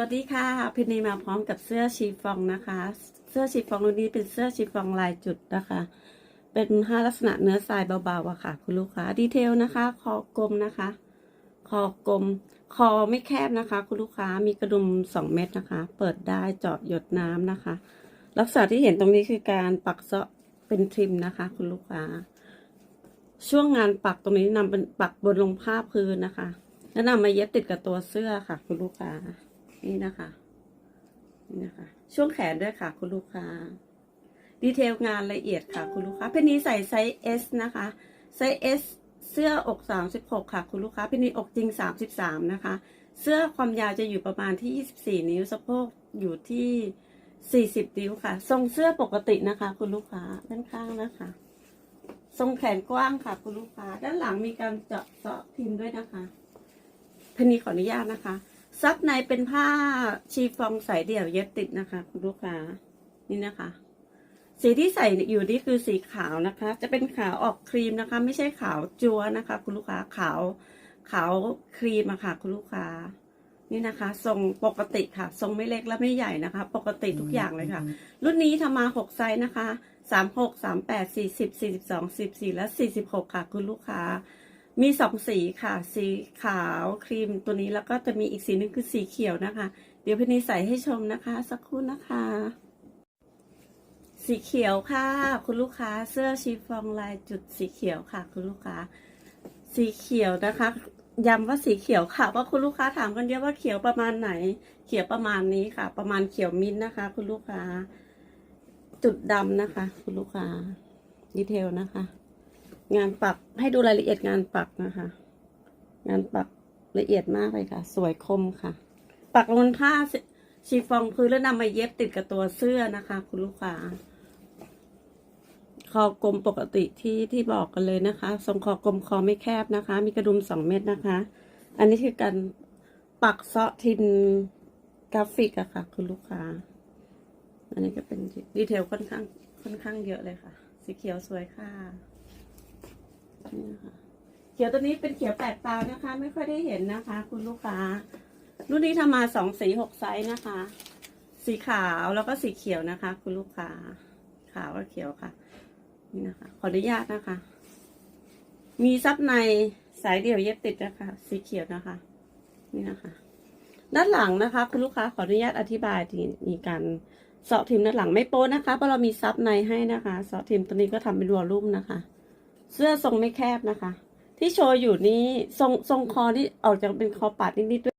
วัสดีค่ะพินีมาพร้อมกับเสื้อชีฟองนะคะ เสื้อชีฟองรุ่นนี้เป็นเสื้อชีฟองลายจุดนะคะ เป็นห้าลักษณะเนื้อทรายเบาๆอะค่ะ คุณลูกค้าดีเทลนะคะ คอกลมนะคะ คอกลม คอไม่แคบนะคะ คุณลูกค้ามีกระดุมสองเม็ดนะคะ เปิดได้เจาะหยดน้ำนะคะ ลักษณะที่เห็นตรงนี้คือการปักเซาะเป็นทริมนะคะ คุณลูกค้า ช่วงงานปักตรงนี้นำเป็นปักบนลงผ้าพื้นนะคะ แล้วนำมาเย็บติดกับตัวเสื้อค่ะ คุณลูกค้า นี่นะคะ นี่นะคะ ช่วงแขนด้วยค่ะ คุณลูกค้า ดีเทลงานละเอียดค่ะ คุณลูกค้า เพนนีใส่ไซส์ S นะคะ ไซส์ S เสื้ออก36ค่ะ คุณลูกค้า เพนนีอกจริง33นะคะ เสื้อความยาวจะอยู่ประมาณที่24นิ้ว สะโพกอยู่ที่40นิ้วค่ะ ทรงเสื้อปกตินะคะ คุณลูกค้า ด้านข้างนะคะ ทรงแขนกว้างค่ะ คุณลูกค้า ด้านหลังมีการเจาะเสาะพิมพ์ด้วยนะคะเพนนีขออนุญาตนะคะ ซับในเป็นผ้าชีฟองสายเดี่ยวเย็บติดนะคะ คุณลูกค้านี่นะคะ สีที่ใส่อยู่นี่คือสีขาวนะคะ จะเป็นขาวออกครีมนะคะ ไม่ใช่ขาวจัวนะคะ คุณลูกค้าขาวขาวครีมอะค่ะ คุณลูกค้า นี่นะคะ ทรงปกติค่ะ ทรงไม่เล็กและไม่ใหญ่นะคะ ปกติทุกอย่างเลยค่ะ รุ่นนี้ทำมาหกไซส์นะคะสามหกสามแปดสี่สิบสี่สิบสองสิบสี่และสี่สิบหกค่ะ คุณลูกค้า มีสองสีค่ะ สีขาวครีมตัวนี้แล้วก็จะมีอีกสีหนึงคือสีเขียวนะคะ เดี๋ยวพี่นีใส่ให้ชมนะคะ สักครู่นะคะ สีเขียวค่ะ คุณลูกค้าเสื้อชีฟองลายจุดสีเขียวค่ะ คุณลูกค้า สีเขียวนะคะย้ำว่าสีเขียวค่ะว่าคุณลูกค้าถามกันเยอะว่าเขียวประมาณไหน เขียวประมาณนี้ค่ะ ประมาณเขียวมิ้นนะคะ คุณลูกค้า จุดดำนะคะ คุณลูกค้าดีเทลนะคะ งานปักให้ดูรายละเอียดงานปักนะคะ งานปักละเอียดมากเลยค่ะ สวยคมค่ะ ปักลงบนผ้าชีฟองพื้นแล้วนำมาเย็บติดกับตัวเสื้อนะคะ คุณลูกค้าคอกลมปกติที่ที่บอกกันเลยนะคะ ทรงคอกลมคอไม่แคบนะคะ มีกระดุมสองเม็ดนะคะ อันนี้คือการปักเซาะทินกราฟิกอะค่ะ คุณลูกค้า อันนี้ก็เป็นดีเทลค่อนข้างค่อนข้างเยอะเลยค่ะ สีเขียวสวยค่ะ นี่นะคะเขียวตัวนี้เป็นเขียวแปลกตานะคะ ไม่ค่อยได้เห็นนะคะ คุณลูกค้า รุ่นนี้ทำมาสองสีหกไซส์นะคะ สีขาวแล้วก็สีเขียวนะคะ คุณลูกค้า ขาวกับเขียวค่ะ นี่นะคะ ขออนุญาตนะคะ มีซับในสายเดี่ยวเย็บติดนะคะ สีเขียวนะคะ นี่นะคะ ด้านหลังนะคะ คุณลูกค้าขออนุญาตอธิบายทีมีการเสาะทิมด้านหลังไม่โป๊นะคะเพราะเรามีซับในให้นะคะเสาะทิมตัวนี้ก็ทำเป็นวอลลุ่มนะคะ เสื้อทรงไม่แคบนะคะ ที่โชว์อยู่นี้ทรงทรงคอที่ออกจากเป็นคอปัดนิดๆด้วย